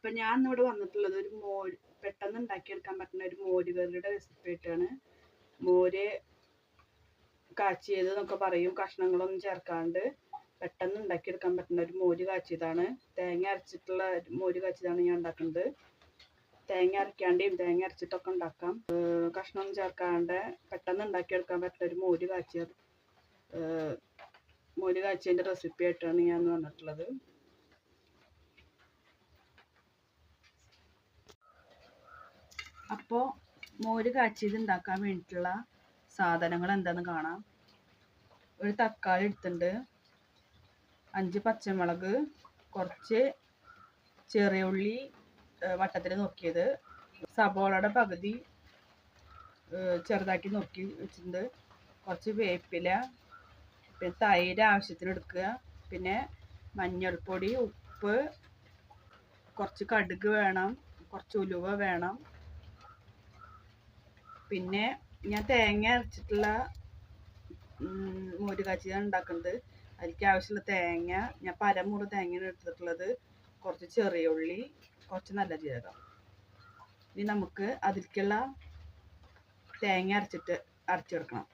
അപ്പൊ ഞാൻ ഇന്നിവിടെ വന്നിട്ടുള്ളത് ഒരു മോര് പെട്ടെന്ന് ഉണ്ടാക്കിയെടുക്കാൻ പറ്റുന്ന ഒരു മോര് കറിയുടെ റെസിപ്പി ആയിട്ടാണ് മോര് കാച്ചിയത് എന്നൊക്കെ പറയും കഷ്ണങ്ങളൊന്നും ചേർക്കാണ്ട് പെട്ടെന്ന് ഉണ്ടാക്കിയെടുക്കാൻ പറ്റുന്ന ഒരു മോര് കാച്ചിയതാണ്. തേങ്ങ അരച്ചിട്ടുള്ള മോര് കാച്ചിയതാണ് ഞാൻ ഉണ്ടാക്കുന്നത്. തേങ്ങ അരക്കാണ്ടേയും തേങ്ങ അരച്ചിട്ടൊക്കെ ഉണ്ടാക്കാം. കഷ്ണമൊന്നും ചേർക്കാണ്ട് പെട്ടെന്ന് ഉണ്ടാക്കിയെടുക്കാൻ പറ്റുന്ന ഒരു മോര് കാച്ചിയ ഏർ മോര് കാച്ചിയതിന്റെ റെസിപ്പി ആയിട്ടാണ് ഞാൻ വന്നിട്ടുള്ളത്. അപ്പോൾ മോര് കാച്ചിയത് ഉണ്ടാക്കാൻ വേണ്ടിയിട്ടുള്ള സാധനങ്ങൾ എന്താണെന്ന് കാണാം. ഒരു തക്കാളി എടുത്തിട്ടുണ്ട്. അഞ്ച് പച്ചമുളക് കുറച്ച് ചെറിയ ഉള്ളി വട്ടത്തിൽ നോക്കിയത്. സബോളയുടെ പകുതി ചെറുതാക്കി നോക്കി വെച്ചിട്ടുണ്ട്. കുറച്ച് വേപ്പില പിന്നെ തൈര് ആവശ്യത്തിന് എടുക്കുക. പിന്നെ മഞ്ഞൾപ്പൊടി ഉപ്പ് കുറച്ച് കടുക് വേണം കുറച്ച് ഉലുവ വേണം. പിന്നെ ഞാൻ തേങ്ങ അരച്ചിട്ടുള്ള മോര് കാച്ചിയാണ് ഉണ്ടാക്കുന്നത്. അതിലേക്ക് ആവശ്യമുള്ള തേങ്ങ ഞാൻ പരമുറ തേങ്ങയാണ് എടുത്തിട്ടുള്ളത്. കുറച്ച് ചെറിയ ഉള്ളി കുറച്ച് നല്ല ജീരകം. ഇനി നമുക്ക് അതിലേക്കുള്ള തേങ്ങ അരച്ചിട്ട് അരച്ചെടുക്കണം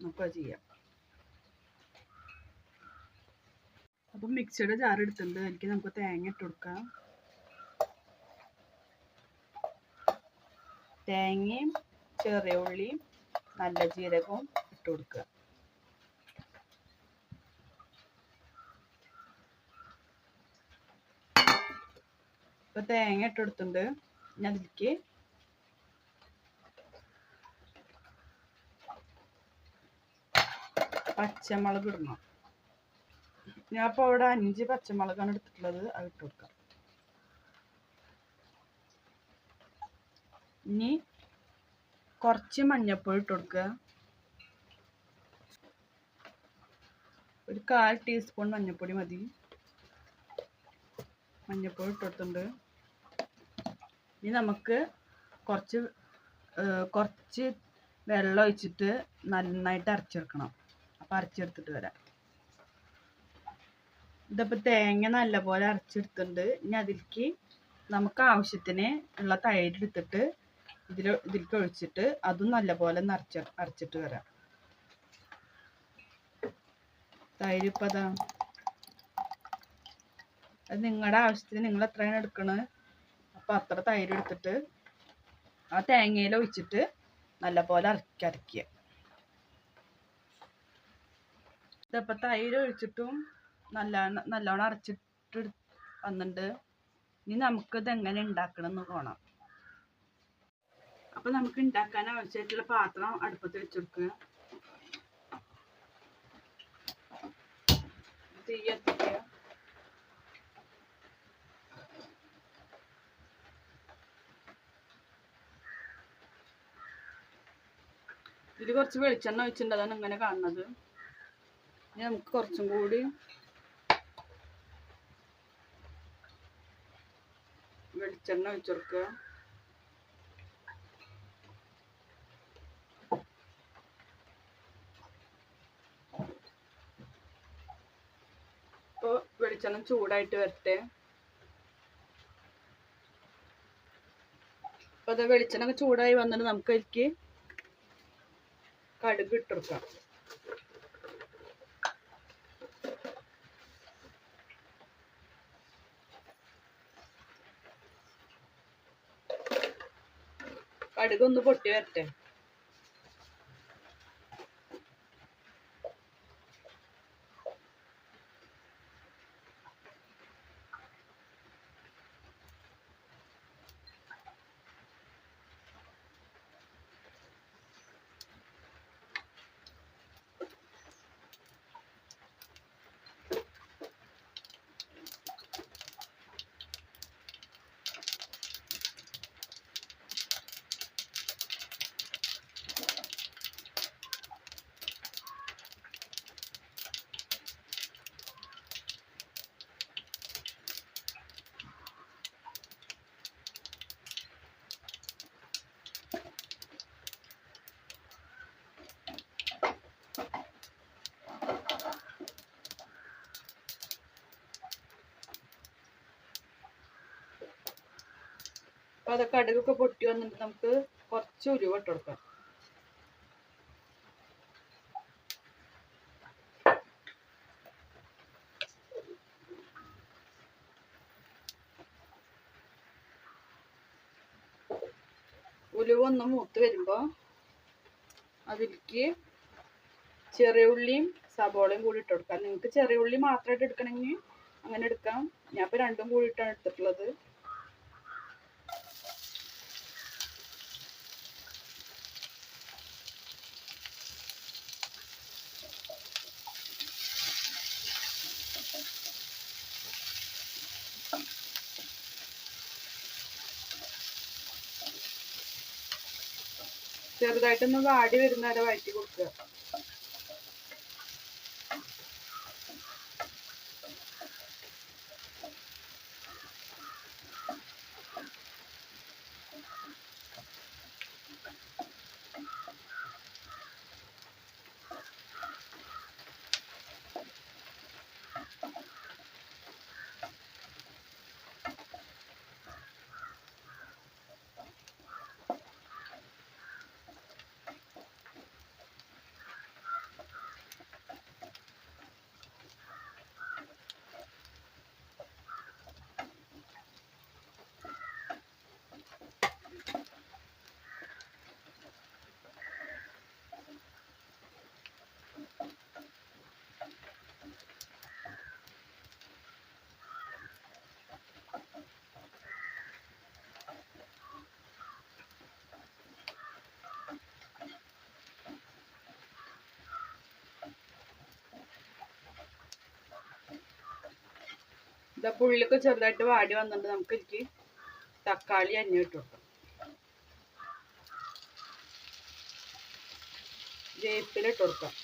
നമുക്കത് ചെയ്യാം. അപ്പം മിക്സിയുടെ ജാർ എടുത്തിട്ടുണ്ട്. അതിലേക്ക് നമുക്ക് തേങ്ങ ഇട്ട് കൊടുക്കാം. തേങ്ങയും ചെറിയ ഉള്ളിയും നല്ല ജീരകവും ഇട്ട് കൊടുക്കുക. ഇപ്പൊ തേങ്ങ ഇട്ട് കൊടുത്തിട്ടുണ്ട്. ഇനി അതിലേക്ക് പച്ചമുളക് ഇടണം. ഞാൻ ഇപ്പോൾ അവിടെ അഞ്ച് പച്ചമുളകാണ് എടുത്തിട്ടുള്ളത് അത് ഇട്ട് കൊടുക്കാം. ഇനി കുറച്ച് മഞ്ഞൾപ്പൊടി ഇട്ട് കൊടുക്കുക. ഒരു കാൽ ടീസ്പൂൺ മഞ്ഞൾപ്പൊടി മതി. മഞ്ഞൾപ്പൊടി ഇട്ട് കൊടുത്തിട്ടുണ്ട്. ഇനി നമുക്ക് കുറച്ച് കുറച്ച് വെള്ളം ഒഴിച്ചിട്ട് നന്നായിട്ട് അരച്ചെടുക്കണം. അപ്പം അരച്ചെടുത്തിട്ട് വരാം. ഇതിപ്പോൾ തേങ്ങ നല്ലപോലെ അരച്ചെടുത്തിട്ടുണ്ട്. ഇനി അതിലേക്ക് നമുക്ക് ആവശ്യത്തിന് ഉള്ള തൈര് എടുത്തിട്ട് ഇതിൽ ഇതിലേക്ക് ഒഴിച്ചിട്ട് അതും നല്ലപോലെ അരച്ച അരച്ചിട്ട് വരാം. തൈര് ഇപ്പം അതാ. അത് നിങ്ങളുടെ ആവശ്യത്തിന് നിങ്ങൾ എത്രയാണ് എടുക്കണത് അപ്പം അത്ര തൈര് എടുത്തിട്ട് ആ തേങ്ങയിൽ ഒഴിച്ചിട്ട് നല്ലപോലെ അരക്കി അരക്കുക ഇതിപ്പോൾ തൈര് ഒഴിച്ചിട്ടും നല്ല നല്ലോണം അരച്ചിട്ട് വന്നിട്ടുണ്ട് ഇനി നമുക്കിത് എങ്ങനെ ഉണ്ടാക്കണം എന്ന് അപ്പം നമുക്ക് ഉണ്ടാക്കാൻ ആവശ്യമായിട്ടുള്ള പാത്രം അടുപ്പത്ത് വെച്ചെടുക്കുക. തീ ഇതിൽ കുറച്ച് വെളിച്ചെണ്ണ ഒഴിച്ചിട്ടുണ്ട്. അതാണ് ഇങ്ങനെ കാണുന്നത്. ഇനി നമുക്ക് കുറച്ചും കൂടി വെളിച്ചെണ്ണ ഒഴിച്ചു ഇപ്പോൾ വെളിച്ചെണ്ണ ചൂടായിട്ട് വരട്ടെ. അപ്പോൾ അത് വെളിച്ചെണ്ണ ചൂടായി വന്നിട്ട് നമുക്ക് അതിലേക്ക് കടുക് ഇട്ടെടുക്കാം കടുക് ഒന്ന് പൊട്ടി വരട്ടെ. അപ്പൊ അതൊക്കെ കടുകൊക്കെ പൊട്ടി വന്നിട്ട് നമുക്ക് കുറച്ച് ഉലുവ ഇട്ട് കൊടുക്കാം. ഉലുവ ഒന്ന് മൂത്ത് വരുമ്പോ അതിലേക്ക് ചെറിയ ഉള്ളിയും സബോളയും കൂടി ഇട്ട് കൊടുക്കാം. നിങ്ങൾക്ക് ചെറിയ ഉള്ളി മാത്രമായിട്ട് എടുക്കണമെങ്കിൽ അങ്ങനെ എടുക്കാം. ഞാൻ ഇപ്പൊ രണ്ടും കൂടി ഇട്ടാണ് എടുത്തിട്ടുള്ളത്. ചെറുതായിട്ടൊന്ന് വാടി വരുന്നവരെ വഴറ്റി കൊടുക്കുക. ഇതാ പുള്ളിക്ക് ചെറുതായിട്ട് വാടി വന്നിട്ട് നമുക്ക് എനിക്ക് തക്കാളി അരിഞ്ഞ് ഇട്ട് കൊടുക്കാം. വേപ്പില ഇട്ട് കൊടുക്കാം.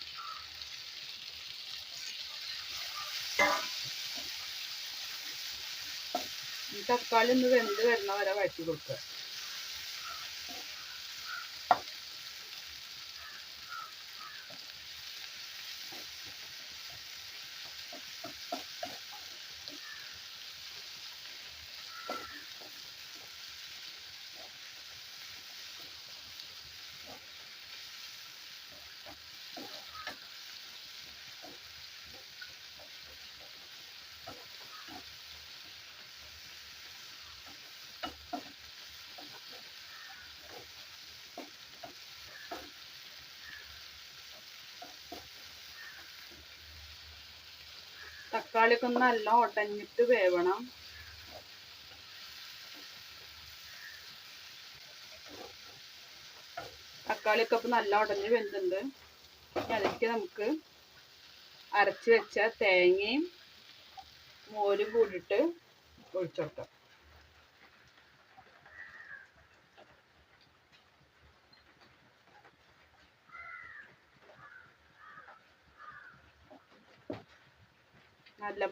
തക്കാളി ഒന്ന് വെന്ത് വരുന്ന വരെ വഴറ്റി കൊടുക്കുക. തക്കാളിയൊക്കെ നല്ല ഉടഞ്ഞിട്ട് വേവണം. തക്കാളിയൊക്കെ ഇപ്പൊ നല്ല ഉടഞ്ഞ് വെന്തുണ്ട്. അതിലേക്ക് നമുക്ക് അരച്ച് വെച്ച തേങ്ങയും മോരും കൂടിയിട്ട് ഒഴിച്ചെടുക്കാം നല്ല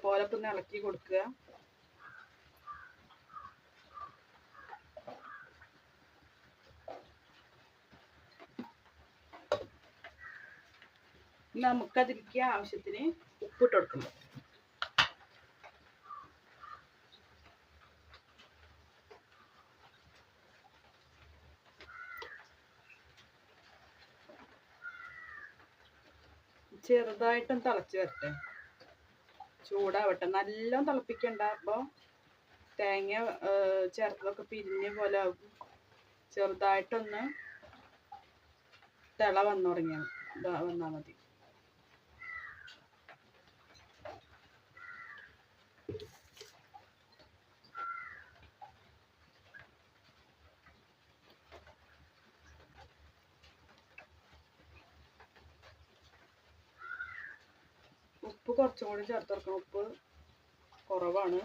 പോലെ ഒന്ന് ഇളക്കി കൊടുക്കുക. നമുക്ക് നമുക്കതിലേക്ക് ആവശ്യത്തിന് ഉപ്പിട്ട് കൊടുക്കണം. ചെറുതായിട്ടും തിളച്ച് വരട്ടെ. ചൂടാവട്ടെ. നല്ലോണം തിളപ്പിക്കണ്ട. അപ്പോൾ തേങ്ങ ചേർത്തതൊക്കെ പിരിഞ്ഞ പോലെ ആകും ചെറുതായിട്ടൊന്ന് തിള വന്നു തുടങ്ങിയാൽ വന്നാൽ മതി. ഉപ്പ് കുറച്ചും കൂടി ചേർത്ത് കൊടുക്കണം ഉപ്പ് കുറവാണ്.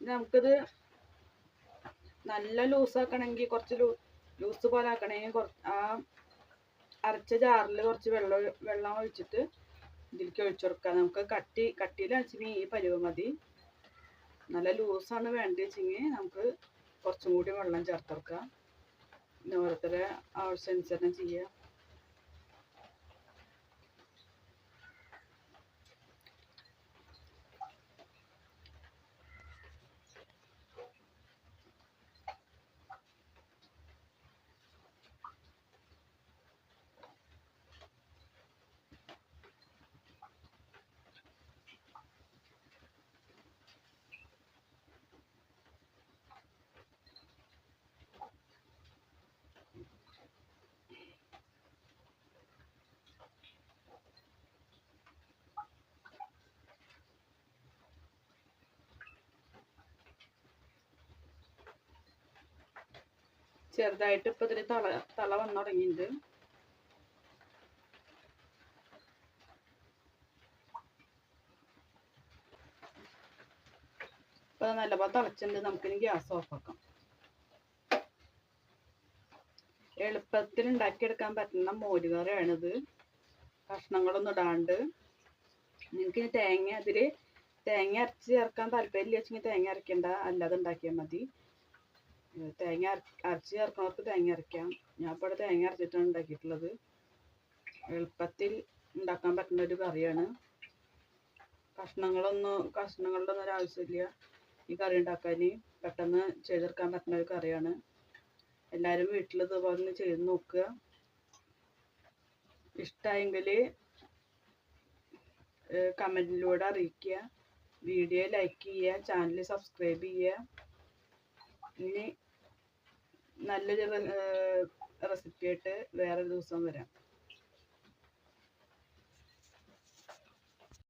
നമുക്കിത് നല്ല ലൂസ് ആക്കണമെങ്കിൽ കുറച്ച് ലൂസ് പോലെ ആക്കണമെങ്കിൽ കുറച്ച് ആ അരച്ച ജാറിൽ കുറച്ച് വെള്ളം വെള്ളം ഒഴിച്ചിട്ട് ഇതിലേക്ക് ഒഴിച്ചു കൊടുക്കാം നമുക്ക് കട്ടി കട്ടിയിൽ അരച്ചിന് ഈ പരുവ മതി. നല്ല ലൂസാണ് വേണ്ടത് വെച്ചെങ്കിൽ നമുക്ക് കുറച്ചും കൂടി വെള്ളം ചേർത്തെടുക്കാം പിന്നെ ഓരോരുത്തരെ ആവശ്യാനുസരണം ചെയ്യാം ചെറുതായിട്ട് ഇപ്പൊ ഇതിന് തള തള വന്നു തുടങ്ങിയിട്ടുണ്ട്. ഇപ്പൊ നല്ലപോലെ തിളച്ചിട്ടുണ്ട്. നമുക്കിനി ഗ്യാസ് ഓഫാക്കാം എളുപ്പത്തിൽ ഉണ്ടാക്കിയെടുക്കാൻ പറ്റുന്ന മോരുകറിയാണിത്. കഷ്ണങ്ങളൊന്നും ഇടാണ്ട്. നിങ്ങൾക്ക് തേങ്ങ അതിൽ തേങ്ങ അരച്ച് ചേർക്കാൻ താല്പര്യമില്ല. വെച്ചെങ്കിൽ തേങ്ങ അരക്കണ്ട. അല്ലാതെ ഉണ്ടാക്കിയാൽ മതി. തേങ്ങ അര- അരച്ച് ചേർക്കുന്നവർക്ക് തേങ്ങ അരയ്ക്കാം. ഞാൻ ഇപ്പോൾ തേങ്ങ അരച്ചിട്ടാണ് ഉണ്ടാക്കിയിട്ടുള്ളത്. എളുപ്പത്തിൽ ഉണ്ടാക്കാൻ പറ്റുന്ന ഒരു കറിയാണ്. കഷ്ണങ്ങളൊന്നും കഷ്ണങ്ങളുടെ ഒന്നും ഒരു ആവശ്യമില്ല. ഈ കറി ഉണ്ടാക്കാൻ പെട്ടെന്ന് ചെയ്തെടുക്കാൻ പറ്റുന്ന ഒരു കറിയാണ്. എല്ലാവരും വീട്ടിൽ ഇതുപോലെ ചെയ്ത് നോക്കുക. ഇഷ്ടമായെങ്കിൽ കമന്റിലൂടെ അറിയിക്കുക. വീഡിയോ ലൈക്ക് ചെയ്യുക ചാനൽ സബ്സ്ക്രൈബ് ചെയ്യുക. ഇനി നല്ലൊരു റെസിപ്പി ആയിട്ട് വേറൊരു ദിവസം വരാം.